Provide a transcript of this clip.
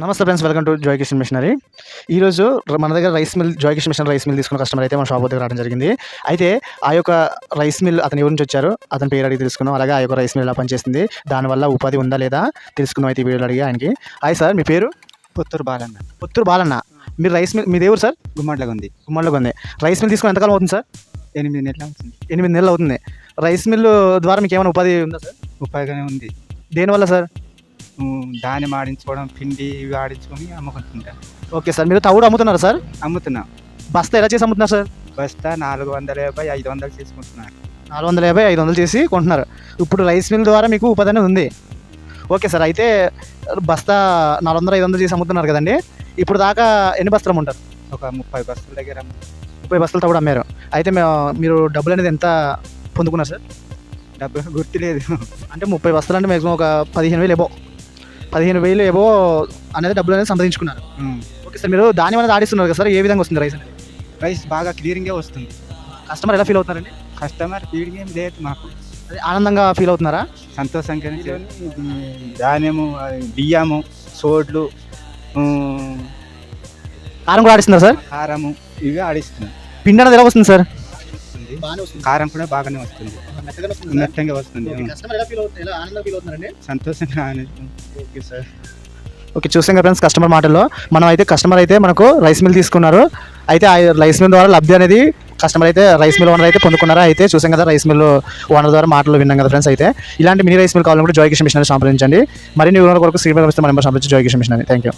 నమస్తే friends welcome to Jai Kisan machinery ఈరోజు మన దగ్గర rice mill Jai Kisan machine rice mill తీసుకున్న కస్టమర్ అయితే మన షాప్ దగ్గర రావడం జరిగింది. అయితే ఆ యొక్క రైస్ మిల్ అతను ఎవరి నుంచి వచ్చారు? అతని పేరు అడిగి తెలుసుకుందాం. అలాగే ఆ యొక్క రైస్ మిల్ ఎలా పనిచేస్తుంది? దానివల్ల ఉపాధి ఉందా లేదా? తెలుసుకుందాం అయితే ఈ వీడియోలో అడిగి ఆయనకి. హాయ్ సార్ మీ పేరు? పుత్తూరు బాలన్న. పుత్తూరు బాలన్న. మీరు రైస్ మిల్ మీ దేవురు సార్ గుమ్మడిలాగా ఉంది. గుమ్మడిలోకి ఉంది. రైస్ మిల్ తీసుకుని ఎంతకాలం అవుతుంది సార్ ఎనిమిది నెలలు అవుతుంది. ఎనిమిది నెలలు అవుతుంది. రైస్ మిల్ ద్వారా మీకు ఏమైనా ఉపాధి ఉందా సార్ ఉపయోగమే ఉంది. దేనివల్ల సార్ ధాన్యం ఆడించుకోవడం పిండి ఇవి ఆడించుకొని అమ్ముకుంటుంటా ఓకే సార్ మీరు తవుడు అమ్ముతున్నారా సార్? అమ్ముతున్నా. బస్తా ఎలా చేసి అమ్ముతున్నారు సార్? బస్తా నాలుగు వందల యాభై ఐదు వందలు తీసుకుంటున్నాను నాలుగు వందల యాభై ఐదు వందలు చేసి కొంటున్నారు. ఇప్పుడు రైస్ మిల్ ద్వారా మీకు ఉపాధి అనేది ఉంది. ఓకే సార్ అయితే బస్తా నాలుగు వందలు ఐదు వందలు చేసి అమ్ముతున్నారు కదండి. ఇప్పుడు దాకా ఎన్ని బస్తాలు అమ్ముంటారు? ఒక ముప్పై బస్సుల దగ్గర ముప్పై బస్తాలతో కూడా అమ్మారు. అయితే మీరు డబ్బులు అనేది ఎంత పొందుకున్నారు సార్? డబ్బు గుర్తులేదు. అంటే ముప్పై బస్తాలు అంటే మ్యాక్సిమం ఒక పదిహేను వేలు ఏబో. పదిహేను వేలు ఏబో అనేది డబ్బులు అనేది సంపాదించుకున్నారు. ఓకే సార్ మీరు ధాన్యం అనేది ఆడిస్తున్నారు కదా సార్ ఏ విధంగా వస్తుంది రైస్ అనేది? రైస్ బాగా క్లియరింగే వస్తుంది. కస్టమర్ ఎలా ఫీల్ అవుతున్నారండి? కస్టమర్ ఫీడింగ్ ఏం లేదు మాకు. అదే ఆనందంగా ఫీల్ అవుతున్నారా? సంతోషంగానే చే- ధాన్యము బియ్యము సోడ్లు ఉమ్, కారం కూడా ఆడిస్తున్నారు సార్? కారము ఇవి ఆడిస్తున్నాం. పిండి అనేది ఎలా వస్తుంది సార్? వస్తుంది. కారం కూడా బాగానే వస్తుంది. మెత్తంగా వస్తుంది. ఉమ్. కస్టమర్ ఎలా ఫీల్ అవుతుంది ఎలా ఆనందంగా ఫీల్ అవుతున్నారండి? సంతోషంగా. Okay sir. ఓకే చూసాం కదా ఫ్రెండ్స్ కస్టమర్ మాటల్లో. మనం అయితే కస్టమర్ అయితే మనకు రైస్ మిల్ తీసుకున్నారు. అయితే ఆ రైస్ మిల్ ద్వారా లబ్ధి అనేది కస్టమర్ అయితే రైస్ మిల్ ఓనర్ అయితే పొందుకున్నారా? అయితే చూసాం కదా రైస్ మిల్ ఓనర్ ద్వారా మాటలు విన్నాం కదా ఫ్రెండ్స్ అయితే. ఇలాంటి మినీ రైస్ మిల్ కావాలనుకుంటే జాయ్ కిషన్ మిషన్ సంప్రదించండి. మరిన్ని ఓనర్ కొరకు శ్రీపతి మన నెంబర్ సంప్రదించి Jai Kisan machine thank you